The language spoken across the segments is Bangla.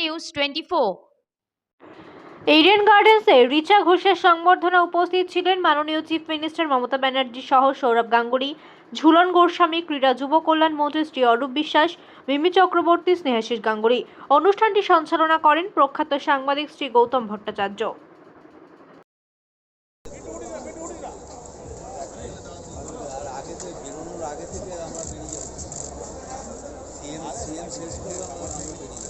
নিউজ টোয়েন্টি ফোর ইডেন গার্ডেন্সে রিচা ঘোষের সংবর্ধনা উপস্থিত ছিলেন মাননীয় চিফ মিনিস্টার মমতা ব্যানার্জি সহ সৌরভ গাঙ্গুলি ঝুলন গোস্বামী ক্রীড়া যুব কল্যাণ মন্ত্রী শ্রী অরূপ বিশ্বাস মিমি চক্রবর্তী স্নেহাশিস গাঙ্গুলি। অনুষ্ঠানটি সঞ্চালনা করেন প্রখ্যাত সাংবাদিক শ্রী গৌতম ভট্টাচার্য। আগে থেকে আমরা বেরিয়ে যাব সিএম সিএম শেষ করলাম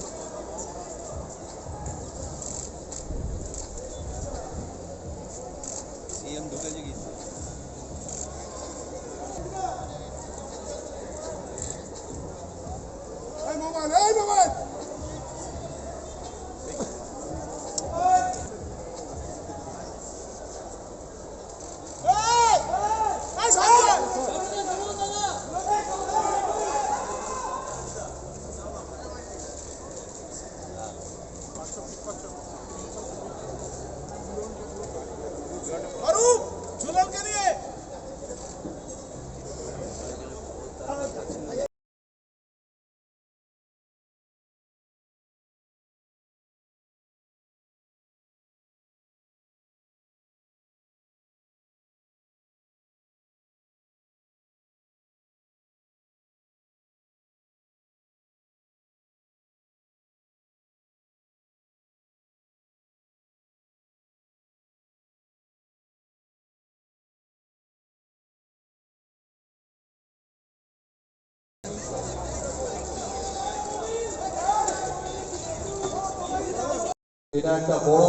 এটা একটা বড়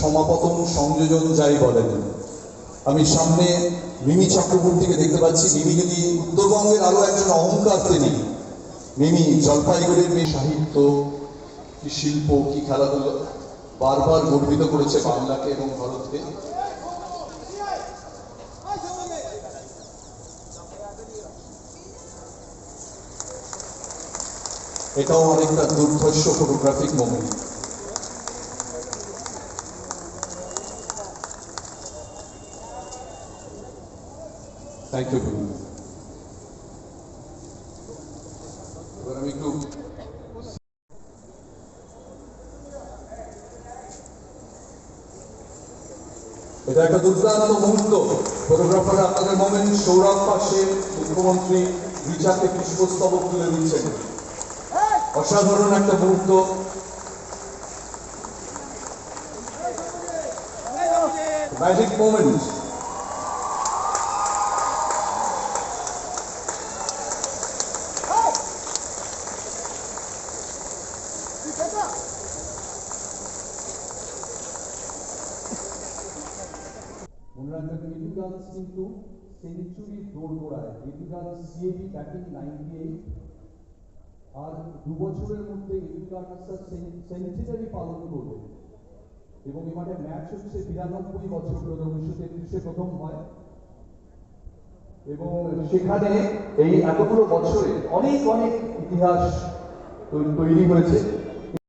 সমাপতন সংযোজন যাই বলেন। আমি সামনে মিমি চক্রবর্তীকে দেখতে পাচ্ছি। মিমি যদি উত্তরবঙ্গের আরও একজন অহংকার তিনি মিমি জলপাইগুড়ির মেয়ে সাহিত্য, কি শিল্প, কি খেলাধুলো, বারবার গর্বিত করেছে বাংলাকে এবং ভারতকে। এটাও অনেকটা দুর্ধর্ষ ফটোগ্রাফিক মোমেন্ট এবার আমি একটু এটা একটা দুর্দান্ত মুহূর্ত। ফটোগ্রাফার আপনাদের মোমেন্ট সৌরভ পাশে মুখ্যমন্ত্রী রিচাকে পুষ্পস্তবক তুলে দিচ্ছেন। অসাধারণ একটা মুহূর্ত। ম্যাজিক মোমেন্ট কিন্তু সেঞ্চুরি দৌড় গোড়ায় এডুকান্স সিএবি ব্যাটিং আর দু বছরের মধ্যে সেঞ্চুরি পালন করবে এবং এ ম্যাচ হচ্ছে বিরানব্বই বছর ধরে উনিশশো তেত্রিশে প্রথম হয় এবং সেখানে এই এতগুলো বছরে অনেক অনেক ইতিহাস তৈরি হয়েছে।